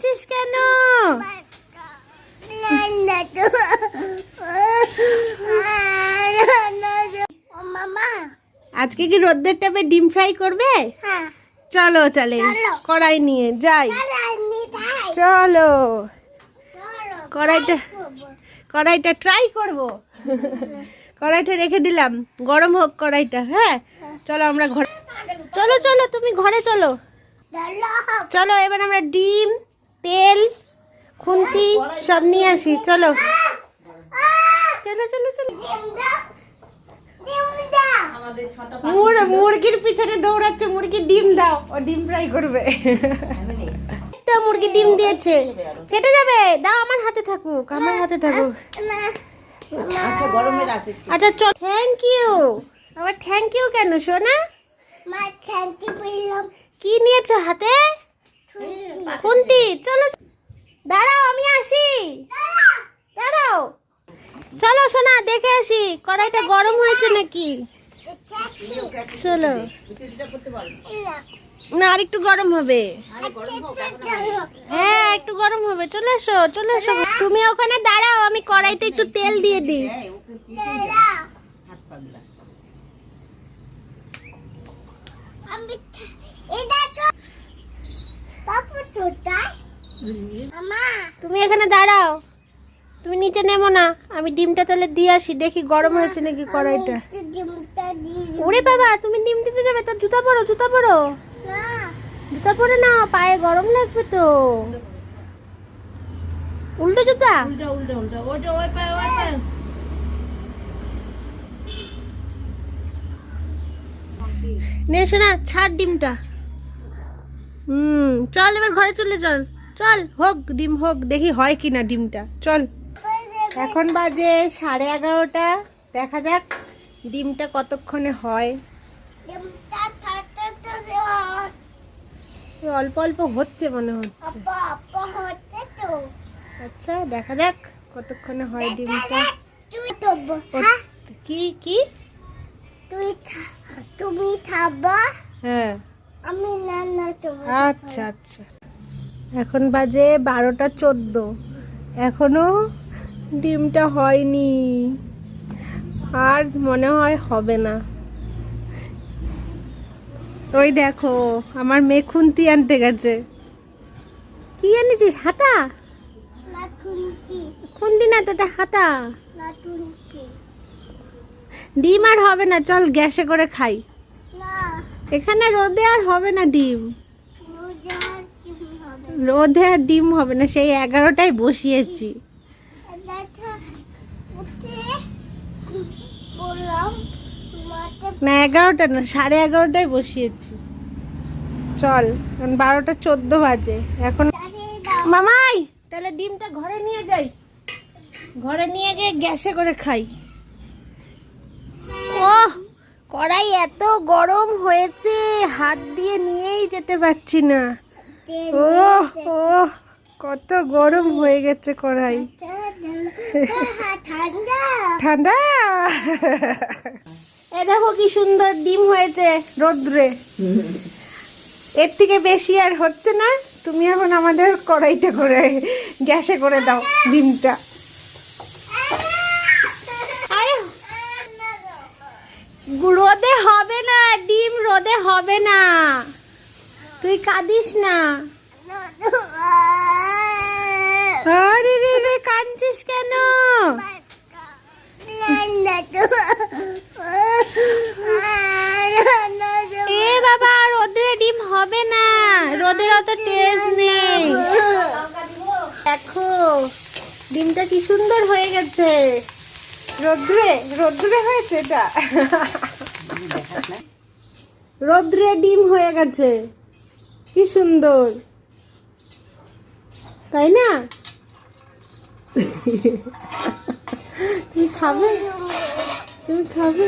কাঁদছিস কেন? আজকে কি রোদ্দের টাপে ডিম ফ্রাই করবে? হ্যাঁ। চলো তাহলে কড়াই নিয়ে যাই। চলো। কড়াইটা কড়াইটা ট্রাই করব। কড়াইটা রেখে দিলাম। গরম হোক কড়াইটা হ্যাঁ? চলো আমরা ঘরে চলো চলো তুমি ঘরে চলো। চলো এবার আমরা ডিম তেল খুন্তি সব নিয়ে আসি চলো। চলো চলো চলো। মুরগির পিছনে দৌড়াচ্ছে মুরগি ডিম দাও ও ডিম ফ্রাই করবে। মুরগি ডিম দিয়েছে। কেটে যাবে। দাও আমার হাতে থাকুক আমার হাতে থাকুক। আচ্ছা আচ্ছা চল। থ্যাংক ইউ আবার থ্যাংক ইউ কেন সোনা? মা খান্তি পেলাম কি নিয়েছো হাতে? খুন্তি চলো, দাঁড়াও, আমি আসি। দাঁড়াও। চলো, সোনা, দেখে আসি, কড়াইটা গরম হয়েছে নাকি? চলো। না, আর একটু গরম হবে। হ্যাঁ একটু গরম হবে। চলে এসো চলে এসো। তুমি ওখানে দাঁড়াও, আমি কড়াইতে একটু তেল দিয়ে দিই। এটা তুমি এখানে দাঁড়াও। তুমি নিচে নেমো না। আমি ডিমটা তাহলে দিয়ে আসি দেখি গরম হয়েছে নাকি কড়াইটা। ওরে বাবা তুমি ডিম দিতে যাবে তো জুতা পরো জুতা পরো। না। জুতা পরে না পায়ে গরম লাগবে তো। উল্টো জুতা? উল্টা উল্টা উল্টা। ওইটা ওই পায়ে ওই পায়ে। নে শোনা ছাড় ডিমটা। হুম চল এবার ঘরে চলে চল। চল হোক ডিম হোক দেখি হয় কি না ডিমটা। চল। এখন বাজে সাড়ে এগারোটা। দেখা যাক ডিমটা কতক্ষণে হয়। অল্প অল্প হচ্ছে মনে হচ্ছে। আচ্ছা দেখা যাক কতক্ষণে হয় ডিমটা। কি কি? তুই তুমি খাবা হ্যাঁ। আমি রান্না করব। আচ্ছা আচ্ছা। এখন বাজে বারোটা চোদ্দ। এখনও ডিমটা হয়নি। আর মনে হয় হবে না। ওই দেখো আমার মেয়ে খুন্তি আনতে গেছে। কি এনেছিস? হাতা? খুন্তি না তো এটা হাতা। ডিম আর হবে না চল গ্যাসে করে খাই। এখানে রোদে আর হবে না ডিম। রোদে আর ডিম হবে না, সেই এগারোটায় বসিয়েছি। না, এগারোটা না, সাড়ে এগারোটায় বসিয়েছি। চল, এখন বারোটা চোদ্দ বাজে। এখন মামাই, তাহলে ডিমটা ঘরে নিয়ে যাই। ঘরে নিয়ে গিয়ে গ্যাসে করে খাই। ও কড়াই এত গরম হয়েছে, হাত দিয়ে নিয়েই যেতে পারছি না। ও কত গরম হয়ে গেছে কড়াই। ঠান্ডা? এ দেখো কি সুন্দর ডিম হয়েছে রোদ্রে। এর থেকে বেশি আর হচ্ছে না। তুমি এখন আমাদের কড়াইতে করে, গ্যাসে করে দাও ডিমটা। রোদে হবে না, ডিম রোদে হবে না। তুই কাঁদিস না। আরে রে রে, কাঁদছিস কেন? এ বাবা রোদে ডিম হবে না। রোদের অত টেস্ট নেই। দেখো, ডিমটা কি সুন্দর হয়ে গেছে। রোদ্রে রোদ্রে হয়েছে এটা। রোদ্রে ডিম হয়ে গেছে। কি সুন্দর। তাই না? তুমি খাবে? তুমি খাবে?